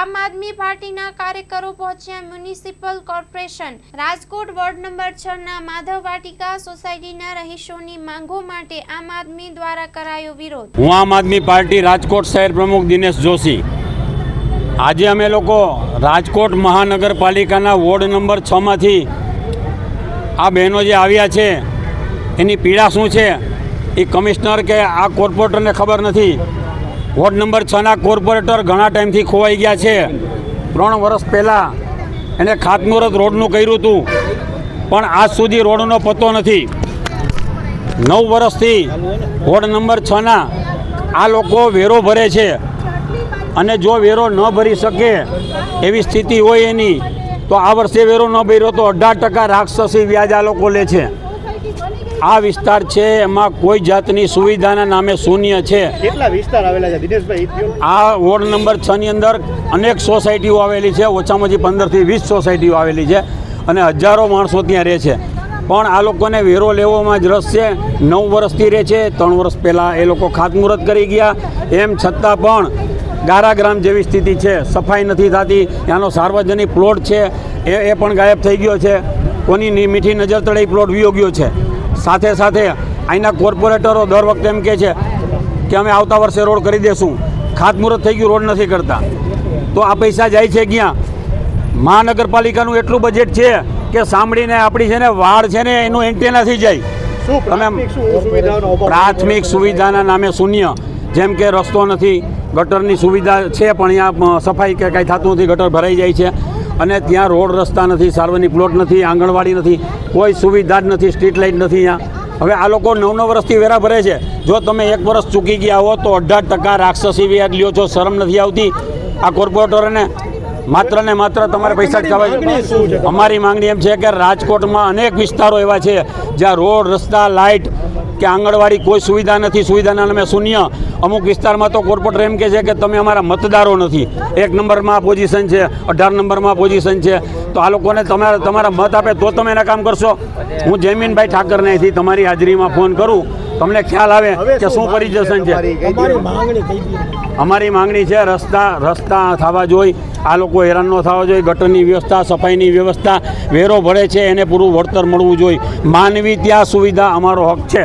આમ આદમી પાર્ટીના કાર્યકરો પહોંચ્યા municipal corporation. Rajkot ward number છ ના માધવ વાટિકા સોસાયટીના રહીશોની માંગો માટે આમ આદમી દ્વારા કરાયો વિરોધ. હું આમ આદમી પાર્ટી રાજકોટ શહેર પ્રમુખ દિનેશ જોશી. આજે અમે લોકો રાજકોટ મહાનગરપાલિકાના વોર્ડ નંબર છમાંથી આ બહેનો જે આવ્યા છે, એની પીડા શું છે? એ કમિશનર કે આ કોર્પોરેટરને ખબર નથી. વોર્ડ નંબર છના કોર્પોરેટર ઘણા ટાઈમથી ખોવાઈ ગયા છે. ત્રણ વર્ષ પહેલાં એને ખાતમુહૂર્ત રોડનું કર્યું હતું, પણ આજ સુધી રોડનો પત્તો નથી. નવ વર્ષથી વોર્ડ નંબર છના આ લોકો વેરો ભરે છે અને જો વેરો ન ભરી શકે એવી સ્થિતિ હોય એની, તો આ વર્ષે વેરો ન ભર્યો તો અઢાર ટકા રાક્ષસી વ્યાજ આ લોકો લે છે. આ વિસ્તાર છે એમાં કોઈ જાતની સુવિધાના નામે શૂન્ય છે. કેટલા વિસ્તાર આવેલા છે? દિનેશભાઈ આ વોર્ડ નંબર છની અંદર અનેક સોસાયટીઓ આવેલી છે ઓછામાં ઓછી પંદરથી વીસ સોસાયટીઓ આવેલી છે અને હજારો માણસો ત્યાં રહે છે. પણ આ લોકોને વેરો લેવામાં જ રસ છે નવ વર્ષથી રહે છે ત્રણ વર્ષ પહેલાં એ લોકો ખાતમુહૂર્ત કરી ગયા. એમ છતાં પણ ગારાગ્રામ જેવી સ્થિતિ છે સફાઈ નથી થતી ત્યાંનો સાર્વજનિક પ્લોટ છે એ એ પણ ગાયબ થઈ ગયો છે. કોની મીઠી નજર તળે પ્લોટ વિયોગ્યો છે. સાથે સાથે અહીંના કોર્પોરેટરો દર વખતે એમ કહે છે કે અમે આવતા વર્ષે રોડ કરી દેશું. ખાતમુહૂર્ત થઈ ગયું રોડ નથી કરતા. તો આ પૈસા જાય છે ક્યાં? મહાનગરપાલિકાનું એટલું બજેટ છે કે સાંભળીને આપણી છે ને વાડ છે ને એનું એન્ટેનાથી જાય. તમે પ્રાથમિક સુવિધાના નામે શૂન્ય. જેમ કે રસ્તો નથી ગટરની સુવિધા છે પણ અહીંયા સફાઈ કે કાંઈ થતું નથી ગટર ભરાઈ જાય છે. અને ત્યાં રોડ રસ્તા નથી સાર્વજનિક પ્લોટ નથી આંગણવાડી નથી કોઈ સુવિધા જ નથી સ્ટ્રીટ લાઇટ નથી ત્યાં. હવે આ લોકો નવ નવ વર્ષથી વેરા ભરે છે. જો તમે એક વર્ષ ચૂકી ગયા હો તો અઢાર ટકા રાક્ષસી વ્યાજ લ્યો છો શરમ નથી આવતી. આ કોર્પોરેટરોને માત્ર ને માત્ર તમારે પૈસા જ ખાવા? અમારી માંગણી એમ છે કે રાજકોટમાં અનેક વિસ્તારો એવા છે જ્યાં રોડ રસ્તા લાઇટ કે આંગણવાડી કોઈ સુવિધા નથી. સુવિધાના નામે શૂન્ય અમુક વિસ્તારમાં તો કોર્પોરેટર એમ કહે છે કે તમે અમારા મતદારો નથી. એક નંબરમાં પોઝિશન છે અઢાર નંબરમાં પોઝિશન છે. તો આ લોકોને તમારા તમારા મત આપે તો તમે એના કામ કરશો. હું જયમીનભાઈ ઠાકરને અહીંથી તમારી હાજરીમાં ફોન કરું. તમને ખ્યાલ આવે કે શું માંગણી છે. અમારી માંગણી છે રસ્તા રસ્તા થવા જોઈએ આ લોકો હેરાન ન થવા જોઈએ ગટરની વ્યવસ્થા સફાઈની વ્યવસ્થા. વેરો ભરે છે એને પૂરું વળતર મળવું જોઈએ માનવી ત્યાં સુવિધા અમારો હક છે.